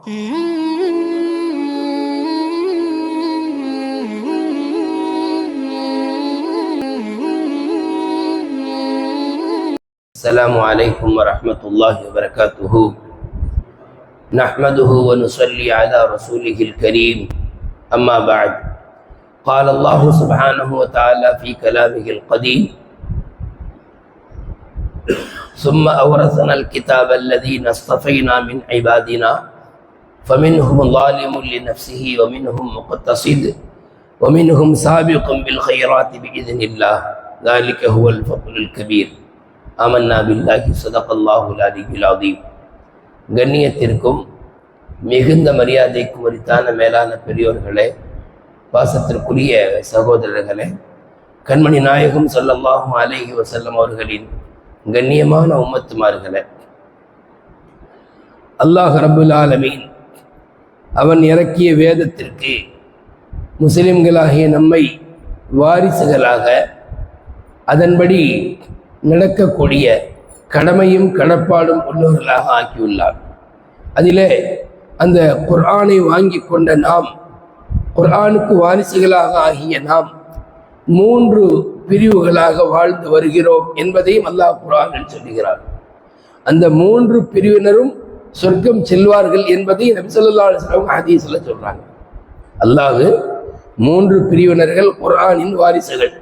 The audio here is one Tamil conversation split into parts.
السلام عليكم ورحمة الله وبركاته. نحمده ونصلي على رسوله الكريم. أما بعد قال الله سبحانه وتعالى في كلامه القديم ثم أورثنا الكتاب الذين اصطفينا من عبادنا فمنهم ظالم لنفسه ومنهم مقتصد ومنهم سابق بالخيرات بإذن الله ذلك هو الفضل الكبير ஆமன்னா பில்லாஹி சதகல்லாஹுல் அலிபில் அதீம் கண்ணியத்திற்கும் மிகுந்த மரியாதைக்கும் உரித்தான மேலான பெரியோர்களே பாசத்திற்குரிய சகோதரர்களே கண்மணி நாயகம் சொல்லல்லாஹும் அலேஹி வசல்லம் அவர்களின் கண்ணியமான உம்மத்துமார்களே அல்லாஹ் ரபுல் ஆலமீன் அவன் இறக்கிய வேதத்திற்கு முஸ்லிம்களாகிய நம்மை வாரிசுகளாக அதன்படி நடக்கக்கூடிய கடமையும் கடப்பாடும் உள்ளவர்களாக ஆக்கியுள்ளார் அதிலே அந்த குர்ஆனை வாங்கி கொண்ட நாம் குர்ஆனுக்கு வாரிசுகளாக ஆகிய நாம் மூன்று பிரிவுகளாக வாழ்ந்து வருகிறோம் என்பதையும் அல்லாஹ் குர்ஆனில் சொல்லுகிறார் அந்த மூன்று பிரிவினரும் சொர்க்கம் செல்வார்கள் என்பதை நபிசல்லா அலுவலம் ஹதீஸ்ல சொல்றாங்க. அல்லாது மூன்று பிரிவினர்கள் குரானின் வாரிசுகள்.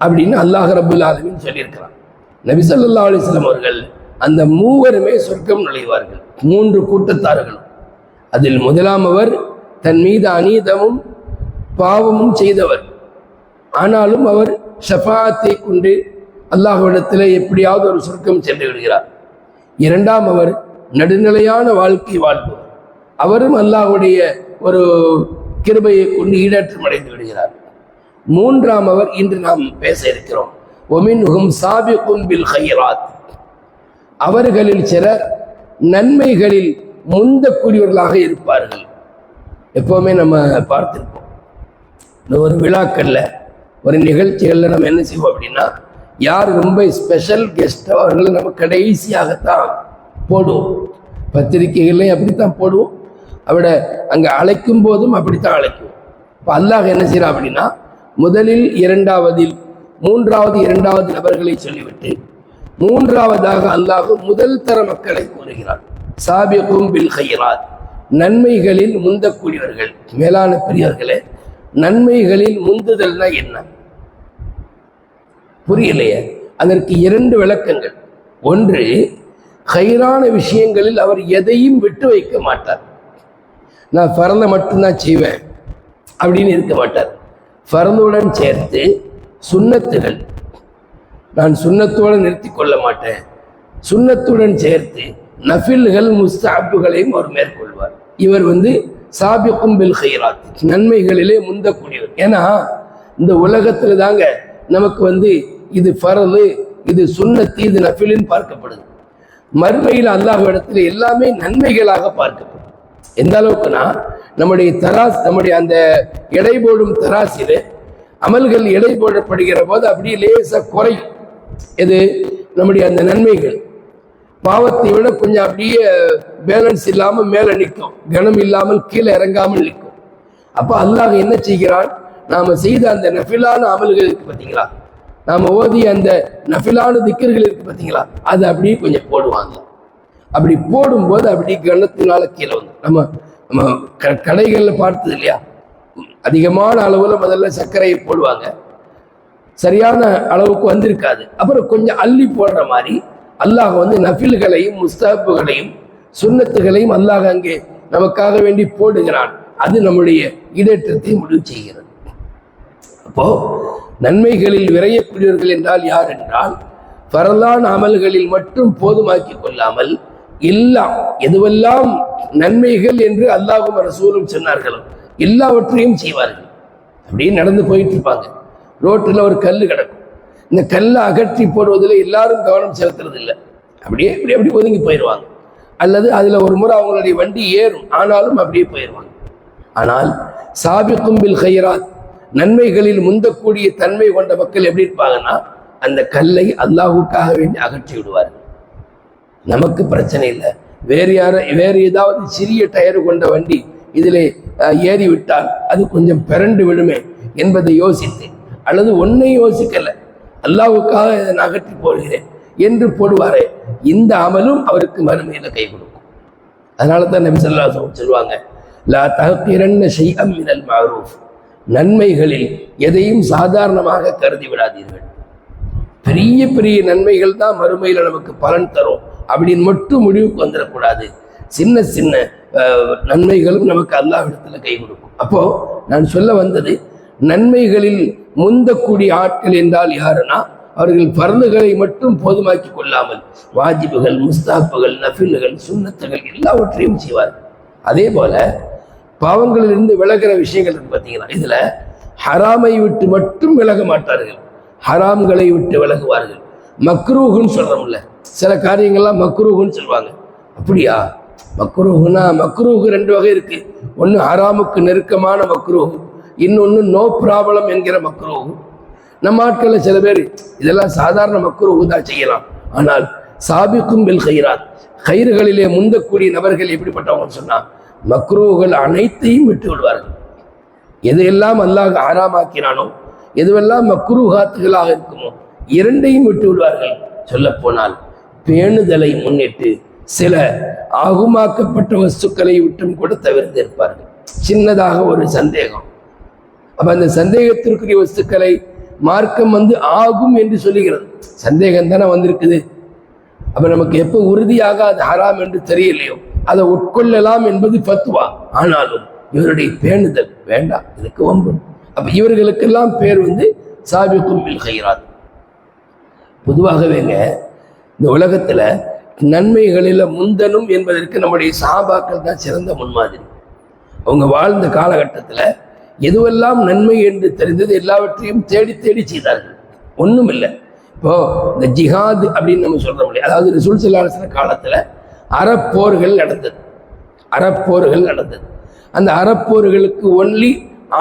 அப்படின்னு அல்லாஹ் ரபுல் ஆலமின் சொல்லியிருக்கிறான். நபி சொல்லா அலிஸ்லாம் அவர்கள் அந்த மூவருமே சொர்க்கம் நுழைவார்கள். மூன்று கூட்டத்தார்களும். அதில் முதலாம் அவர் தன் மீது அநீதமும் பாவமும் செய்தவர். ஆனாலும் அவர் ஷஃபாத்தை கொண்டு அல்லாஹ்விடத்தில் எப்படியாவது ஒரு சொர்க்கம் சென்று விடுகிறார். இரண்டாம் அவர் நடுநிலையான வாழ்க்கை வாழ்பவர் அவரும் அல்லாஹுடைய ஒரு கிருபையை கொண்டு ஈடேற்றம் அடைந்து விடுகிறார். மூன்றாம் அவர் இன்று நாம் பேச இருக்கிறோம். ஒமின்ஹும் சாபிக்கும் பில் ஹைராத் அவர்களில் சிலர் நன்மைகளில் முந்தக்கூடியவர்களாக இருப்பார்கள். எப்பவுமே நம்ம பார்த்துருப்போம். இந்த ஒரு விழாக்கள்ல ஒரு நிகழ்ச்சிகளில் நம்ம என்ன செய்வோம் அப்படின்னா யார் ரொம்ப ஸ்பெஷல் கெஸ்ட் அவர்களை நம்ம கடைசியாகத்தான் போடுவோம். பத்திரிகைகள்லையும் அப்படித்தான் போடுவோம். அவட அங்கே அழைக்கும் போதும் அப்படித்தான் அழைக்கும் இப்போ அல்லாஹ் என்ன செய்யறான் அப்படின்னா முதலில் இரண்டாவதில் மூன்றாவது இரண்டாவது நபர்களை சொல்லிவிட்டு மூன்றாவதாக அல்லாஹ் முதல் தர மக்களை கூறுகிறார் சாபியக்கும் பில் ஹைராத் நன்மைகளில் முந்தக்கூடியவர்கள் மேலான பெரியவர்களே நன்மைகளில் முந்துதல்னா என்ன? புரியலையே. அதற்கு இரண்டு விளக்கங்கள். ஒன்று ஹைரான விஷயங்களில் அவர் எதையும் விட்டு வைக்க மாட்டார். நான் பறந்த மட்டும்தான் செய்வேன் அப்படின்னு இருக்க மாட்டார். ஃபரந்துடன் சேர்த்து சுண்ணத்துகள். நான் சுண்ணத்தோடு நிறுத்தி கொள்ள மாட்டேன். சுண்ணத்துடன் சேர்த்து நஃபில்கள் முஸ்தாப்புகளையும் அவர் மேற்கொள்வார். இவர் வந்து சாபிக்கும் பில் ஹைராத் நன்மைகளிலே முந்தக்கூடியவர். ஏன்னா இந்த உலகத்தில் தாங்க நமக்கு வந்து இது ஃபரது இது சுண்ணத்து இது நஃபிலின்னு பார்க்கப்படுது. மறுமையில் அல்லாஹ் இடத்துல எல்லாமே நன்மைகளாக பார்க்கப்படும். எந்த அளவுக்குன்னா நம்முடைய தராஸ் நம்முடைய அந்த எடை போடும் தராசில் அமல்கள் எடை போடப்படுகிற போது அப்படியே லேசாக குறையும். எது? நம்முடைய அந்த நன்மைகள். பாவத்தை விட கொஞ்சம் அப்படியே பேலன்ஸ் இல்லாமல் மேலே நிற்கும். கனம் இல்லாமல் கீழே இறங்காமல் நிற்கும். அப்போ அல்லாஹ் என்ன செய்கிறான்? நாம் செய்த அந்த நஃபிலான அமல்கள் பார்த்தீங்களா? நாம் ஓதிய அந்த நஃபிலான திக்கர்கள் இருக்கு பார்த்தீங்களா அது அப்படியே கொஞ்சம் போடுவாங்க. அப்படி போடும்போது அப்படி கணத்தினால கீழே வந்து நம்ம நம்ம க கடைகளில் பார்த்தது இல்லையா? அதிகமான அளவில் முதல்ல சர்க்கரையை போடுவாங்க. சரியான அளவுக்கு வந்திருக்காது. அப்புறம் கொஞ்சம் அள்ளி போடுற மாதிரி அல்லாஹ் வந்து நஃபில்களையும் முஸ்தாப்புகளையும் சுண்ணத்துகளையும் அல்லாஹ் அங்கே நமக்காக வேண்டி போடுகிறான். அது நம்முடைய இடேற்றத்தை முடிவு செய்கிறது. அப்போ நன்மைகளில் விரையக்கூடியவர்கள் என்றால் யார் என்றால் பரலான அமல்களில் மட்டும் போதுமாக்கி கொள்ளாமல் எல்லாம் எதுவெல்லாம் நன்மைகள் என்று அல்லாஹும் ரசூலும் சொன்னார்களோ எல்லாவற்றையும் செய்வார்கள். அப்படியே நடந்து போயிட்டு இருப்பாங்க ரோட்டில் ஒரு கல் கிடக்கும். இந்த கல்லை அகற்றி போடுவதில் எல்லாரும் கவனம் செலுத்துறது இல்லை அப்படியே இப்படி அப்படி ஒதுங்கி போயிடுவாங்க அல்லது அதில் ஒரு முறை அவங்களுடைய வண்டி ஏறும். ஆனாலும் அப்படியே போயிடுவாங்க ஆனால் சாபிக்கும் பில் ஹைராத் நன்மைகளில் முந்தக்கூடிய தன்மை கொண்ட மக்கள் எப்படி இருப்பாங்கன்னா அந்த கல்லை அல்லாஹுக்காக வேண்டி அகற்றி விடுவார். நமக்கு பிரச்சனை இல்லை. வேறு யார வேறு ஏதாவது சிறிய டயர் கொண்ட வண்டி இதிலே ஏறி விட்டால் அது கொஞ்சம் பிறண்டு விடுமே என்பதை யோசித்து அல்லது ஒன்றை யோசிக்கல அல்லாவுக்காக இதை நகர்த்தி போடுகிறேன் என்று போடுவாரே இந்த அமலும் அவருக்கு மறுமையில கை கொடுக்கும். அதனால தான் நபி சொல்லுவாங்க லா தஹ்கிரன்ன ஷைஅம் மினல் மாரூஃப். நன்மைகளில் எதையும் சாதாரணமாக கருதி விடாதீர்கள். பெரிய பெரிய நன்மைகள் தான் மறுமையில் நமக்கு பலன் தரும். அப்படின்னு மட்டும் முடிவுக்கு வந்துடக்கூடாது. சின்ன சின்ன நன்மைகளும் நமக்கு அல்லாஹிடத்தில் கை கொடுக்கும். அப்போ நான் சொல்ல வந்தது நன்மைகளில் முந்தக்கூடிய ஆட்கள் என்றால் யாருன்னா அவர்கள் பருந்துகளை மட்டும் போதுமாக்கி கொள்ளாமல் வாஜிபுகள் முஸ்தாப்புகள் நஃபில்கள் சுண்ணத்துகள் எல்லாவற்றையும் செய்வார்கள். அதே போல பாவங்களிலிருந்து விலகிற விஷயங்கள் பார்த்தீங்கன்னா இதில் இதுல ஹராமை விட்டு மட்டும் விலக மாட்டார்கள். ஹராம்களை விட்டு விலகுவார்கள். மக்ரூஹுன்னு சொல்றோம்ல சில காரியங்கள்லாம் மக்ரூஹுன்னு சொல்லுவாங்க. அப்படியா? மக்ரூஹுனா மக்ரூஹு ரெண்டு வகை இருக்கு. ஒன்று ஹராமுக்கு நெருக்கமான மக்ரூஹு இன்னொன்று நோ ப்ராப்ளம் என்கிற மக்ரூஹு. நம்ம ஆட்களில் சில பேர் இதெல்லாம் சாதாரண மக்ரூஹு தான் செய்யலாம். ஆனால் சாபிக்கும் பில் ஹைராத் கயிறுகளிலே முந்தக்கூடிய நபர்கள் எப்படிப்பட்டவங்கன்னு சொன்னா மக்ரூஹுகள் அனைத்தையும் விட்டு விடுவார்கள் எதையெல்லாம் அல்லாஹ் ஆறாமாக்கினானோ எதுவெல்லாம் மக்ரூஹாத்துகளாக இருக்குமோ இரண்டையும் விட்டு விடுவார்கள் சொல்ல போனால் பேணுதலை முன்னிட்டு சில ஆகுமாக்கப்பட்ட வஸ்துக்களை விட்டும் கூட தவிர்த்து இருப்பார்கள் சின்னதாக ஒரு சந்தேகம். அப்ப அந்த சந்தேகத்திற்குரிய வஸ்துக்களை மார்க்கம் வந்து ஆகும் என்று சொல்லுகிறது. சந்தேகம் தானே வந்திருக்குது. அப்ப நமக்கு எப்போ உறுதியாக அது ஹராம் என்று தெரியலையோ? அதை உட்கொள்ளலாம் என்பது பத்துவா? ஆனாலும் இவருடைய பேணுதல் வேண்டாம் இதுக்கு வம்பு. அப்ப இவர்களுக்கெல்லாம் பேர் வந்து சாபிக்கும் பில் ஹைராத் பொதுவாகவேங்க இந்த உலகத்துல நன்மைகளில் முந்தனும் என்பதற்கு நம்முடைய சாபாக்கள் தான் சிறந்த முன்மாதிரி. அவங்க வாழ்ந்த காலகட்டத்தில் எதுவெல்லாம் நன்மை என்று தெரிந்தது எல்லாவற்றையும் தேடி தேடி செய்தார்கள். ஒன்றும் இல்லை இப்போ இந்த ஜிஹாத் அப்படின்னு நம்ம சொல்றோம் இல்லையா? அதாவது ரசூல் காலத்தில் காலத்துல அறப்போர்கள் நடந்தது. அறப்போர்கள் நடந்தது. அந்த அறப்போர்களுக்கு ஒன்லி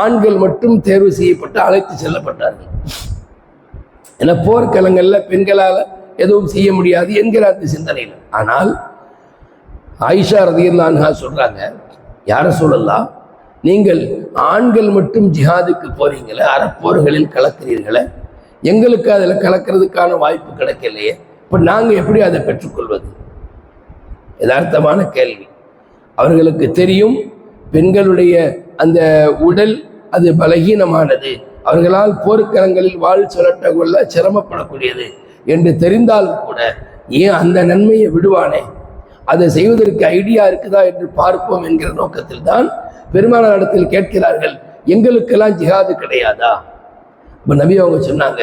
ஆண்கள் மட்டும் தேர்வு செய்யப்பட்டு அழைத்து செல்லப்பட்டார்கள். என போர்க்களங்கள்ல பெண்களால் எதுவும் செய்ய முடியாது என்கிற அந்த சிந்தனையில். ஆனால் ஆயிஷா ரதியல்லான்ஹா சொல்றாங்க யார சொல்லலாம் நீங்கள் ஆண்கள் மட்டும் ஜிஹாதுக்கு போறீங்களே அறப்போர்களில் கலக்கிறீர்களே. எங்களுக்கு அதில் கலக்கிறதுக்கான வாய்ப்பு கிடைக்கலையே. இப்போ நாங்கள் எப்படி அதை பெற்றுக்கொள்வது? யதார்த்தமான கேள்வி. அவர்களுக்கு தெரியும் பெண்களுடைய அந்த உடல் அது பலகீனமானது. அவர்களால் போர்க்களங்களில் வாழ் சுழட்ட கொள்ள சிரமப்படக்கூடியது என்று தெரிந்தாலும் கூட ஏன் அந்த நன்மையை விடுவானே? அதை செய்வதற்கு ஐடியா இருக்குதா என்று பார்ப்போம் என்கிற நோக்கத்தில் தான் பெருமான இடத்தில் கேட்கிறார்கள் எங்களுக்கெல்லாம் ஜிஹாது கிடையாதா? இப்போ நபி அவங்க சொன்னாங்க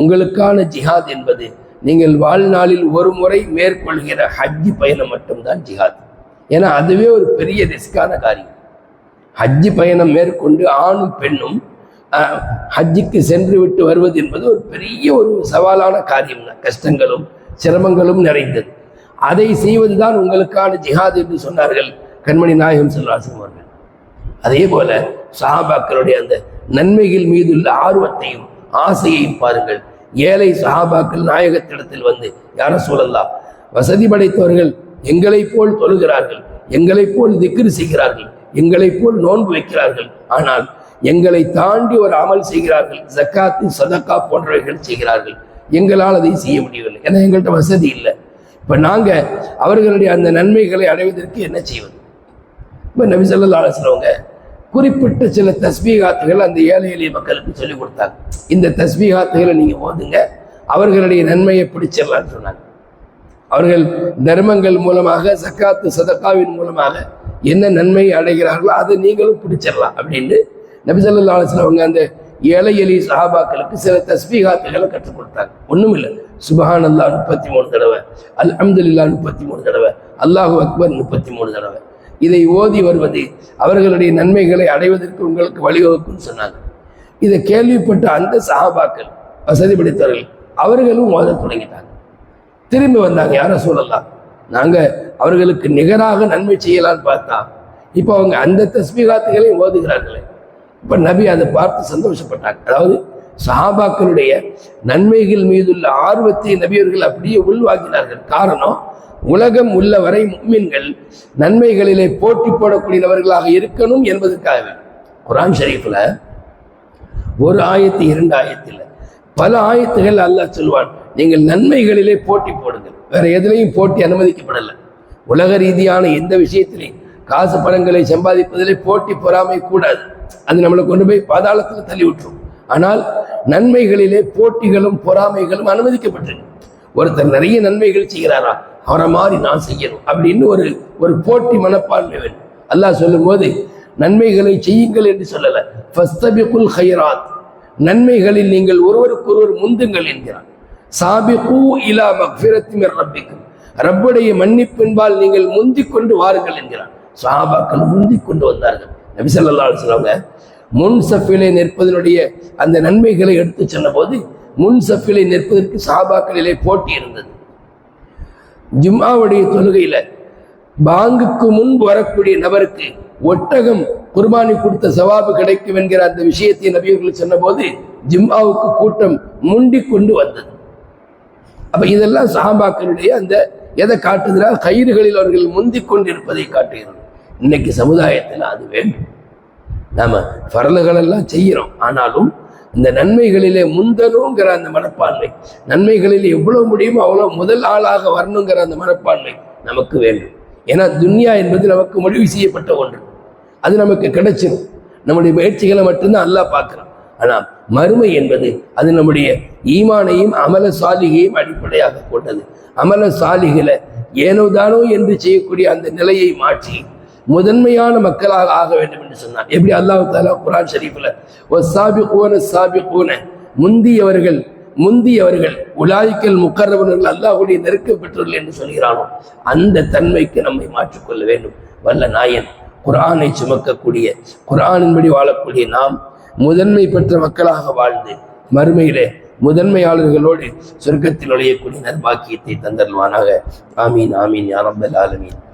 உங்களுக்கான ஜிஹாத் என்பது நீங்கள் வாழ்நாளில் ஒரு முறை மேற்கொள்கிற ஹஜ்ஜி பயணம் மட்டும்தான் ஜிஹாத். ஏன்னா அதுவே ஒரு பெரிய ரிஸ்கான காரியம். ஹஜ்ஜி பயணம் மேற்கொண்டு ஆணும் பெண்ணும் ஹஜ்ஜிக்கு சென்று விட்டு வருவது என்பது ஒரு பெரிய ஒரு சவாலான காரியம். தான் கஷ்டங்களும் சிரமங்களும் நிறைந்தது. அதை செய்வதுதான் உங்களுக்கான ஜிஹாத் என்று சொன்னார்கள் கண்மணி நாயகம் செல்வாசன் அவர்கள். அதே போல சஹாபாக்களுடைய அந்த நன்மைகள் மீதுள்ள ஆர்வத்தையும் ஆசையையும் பாருங்கள். ஏழை சஹாபாக்கள் நாயகத்திடத்தில் வந்து யார சொல்லலாம் வசதி படைத்தவர்கள் எங்களைப் போல் தொழுகிறார்கள் எங்களைப் போல் திக்ரு செய்கிறார்கள் எங்களைப் போல் நோன்பு வைக்கிறார்கள். ஆனால் எங்களை தாண்டி ஒரு அமல் செய்கிறார்கள் ஜக்காத்து சதக்கா போன்றவைகள் செய்கிறார்கள். எங்களால் அதை செய்ய முடியவில்லை. ஏன்னா எங்கள்கிட்ட வசதி இல்லை. இப்போ நாங்கள் அவர்களுடைய அந்த நன்மைகளை அடைவதற்கு என்ன செய்வது? இப்போ நபி ஸல்லல்லாஹு அலைஹி குறிப்பிட்ட சில தஸ்பீகாத்துகள் அந்த ஏழை எளிய மக்களுக்கு சொல்லிக் கொடுத்தாங்க. இந்த தஸ்பீகாத்துகளை நீங்க ஓதுங்க. அவர்களுடைய நன்மையை பிடிச்சிடலாம்னு சொன்னாங்க. அவர்கள் தர்மங்கள் மூலமாக சக்காத்து சதக்காவின் மூலமாக என்ன நன்மையை அடைகிறார்களோ அதை நீங்களும் பிடிச்சிடலாம் அப்படின்னு நபிசல்லா ஸல்லல்லாஹு அவங்க அந்த ஏழை எளிய சஹாபாக்களுக்கு சில தஸ்பீகாத்துகளை கற்றுக் கொடுத்தாங்க. ஒன்றும் இல்லை. சுபஹான் அல்லா முப்பத்தி மூணு தடவை அல் அல்ஹம்துலில்லாஹ் முப்பத்தி மூணு தடவை அல்லாஹு அக்பர் முப்பத்தி மூணு தடவை. இதை ஓதி வருவது அவர்களுடைய நன்மைகளை அடைவதற்கு உங்களுக்கு வழிவகுக்கும் சொன்னாங்க. இதை கேள்விப்பட்ட அந்த சஹாபாக்கள் வசதி படைத்தவர்கள் அவர்களும் ஓத தொடங்கிட்டாங்க. திரும்பி வந்தாங்க யார சொல்லலாம் நாங்க அவர்களுக்கு நிகராக நன்மை செய்யலாம்னு பார்த்தா இப்போ அவங்க அந்த தஸ்பீகாத்துகளையும் ஓதுகிறார்களே. இப்ப நபி அதை பார்த்து சந்தோஷப்பட்டாங்க. அதாவது சஹாபாக்களுடைய நன்மைகள் மீதுள்ள ஆர்வத்தை நபியர்கள் அப்படியே உள்வாங்கினார்கள். காரணம் உலகம் உள்ள வரை முக்மின்கள் நன்மைகளிலே போட்டி போடக்கூடியவர்களாக இருக்கணும் என்பதற்காக. குரான் ஷரீஃபில் ஒரு ஆயத்து இரண்டு ஆயத்தில் பல ஆயத்துகள் அல்லாஹ் சொல்வான் நீங்கள் நன்மைகளிலே போட்டி போடுங்கள். வேற எதுலையும் போட்டி அனுமதிக்கப்படலை. உலக ரீதியான எந்த விஷயத்திலையும் காசு பணங்களை சம்பாதிப்பதிலே போட்டி பொறாமை கூடாது. அது நம்மளை கொண்டு போய் பாதாளத்தில் தள்ளி விட்டுரும் ஆனால் நன்மைகளிலே போட்டிகளும் பொறாமைகளும் அனுமதிக்கப்பட்டிருக்கு ஒருத்தர் நிறைய நன்மைகள் செய்கிறாரா? அவரை மாதிரி நான் செய்யணும் அப்படின்னு ஒரு ஒரு போட்டி மனப்பான்மை வேண்டும் அல்லாஹ் சொல்லும்போது நன்மைகளை செய்யுங்கள் என்று சொல்லல. ஃபஸ்தபிகுல் ஹைராத் நன்மைகளில் நீங்கள் ஒருவருக்கொருவர் முந்துங்கள் என்கிறார். சாபிகு இலா மக்ஃபிரத்திமர் ரப்பிக்கும் ரப்புடைய மன்னிப்பின்பால் நீங்கள் முந்திக் கொண்டு வாருங்கள் என்கிறார். சாபாக்கள் முந்திக் கொண்டு வந்தார்கள். நபிசல்லா சொல்லுவாங்க முன் சஃபிலே நிற்பதனுடைய அந்த நன்மைகளை எடுத்து சொன்னபோது முன் சஃபிலே நிற்பதற்கு சாபாக்களிலே போட்டி இருந்தது. ஜிம்மாவுடைய தொழுகையில பாங்குக்கு முன் வரக்கூடிய நபருக்கு ஒட்டகம் குர்பானி கொடுத்த சவாபு கிடைக்கும் என்கிற அந்த விஷயத்தை நபியர்கள் சொன்னபோது ஜிம்மாவுக்கு கூட்டம் முண்டிக் கொண்டு வந்தது. அப்ப இதெல்லாம் சஹாபாக்களுடைய அந்த எதை காட்டுகிறா கயிறுகளில் அவர்கள் முந்திக் கொண்டிருப்பதை காட்டுகிறது. இன்னைக்கு சமுதாயத்தில் அது வேண்டும். நாம் பரலுகள் எல்லாம் செய்கிறோம். ஆனாலும் இந்த நன்மைகளிலே முந்தணுங்கிற அந்த மனப்பான்மை நன்மைகளில் எவ்வளோ முடியுமோ அவ்வளோ முதல் ஆளாக வரணுங்கிற அந்த மனப்பான்மை நமக்கு வேண்டும். ஏன்னா துன்யா என்பது நமக்கு முடிவு செய்யப்பட்ட ஒன்று. அது நமக்கு கிடைச்சிடும் நம்முடைய முயற்சிகளை மட்டும்தான் அல்லா பார்க்குறோம் ஆனால் மறுமை என்பது அது நம்முடைய ஈமானையும் அமல சாலிகையும் அடிப்படையாக கொண்டது. அமல சாலிகளை ஏனோதானோ என்று செய்யக்கூடிய அந்த நிலையை மாற்றி முதன்மையான மக்களாக ஆக வேண்டும் என்று சொன்னான் எப்படி அல்லாஹ் தாலா குரான் ஷரீஃபில் ஒரு சாபி கூன சாபி கூன முந்தியவர்கள் முந்தியவர்கள் உலாய்க்கல் முக்கரவர்கள் அல்லாஹுடைய நெருக்கம் பெற்றவர்கள் என்று சொல்கிறானோ அந்த தன்மைக்கு நம்மை மாற்றிக்கொள்ள வேண்டும். வல்ல நாயன் குரானை சுமக்கக்கூடிய குரானின்படி வாழக்கூடிய நாம் முதன்மை பெற்ற மக்களாக வாழ்ந்து மறுமையிலே முதன்மையாளர்களோடு சொர்க்கத்தில் நுழையக்கூடிய நர்பாக்கியத்தை தந்தல்வானாக ஆமீன் ஆமீன் யாரம்பல் ஆலமீன்.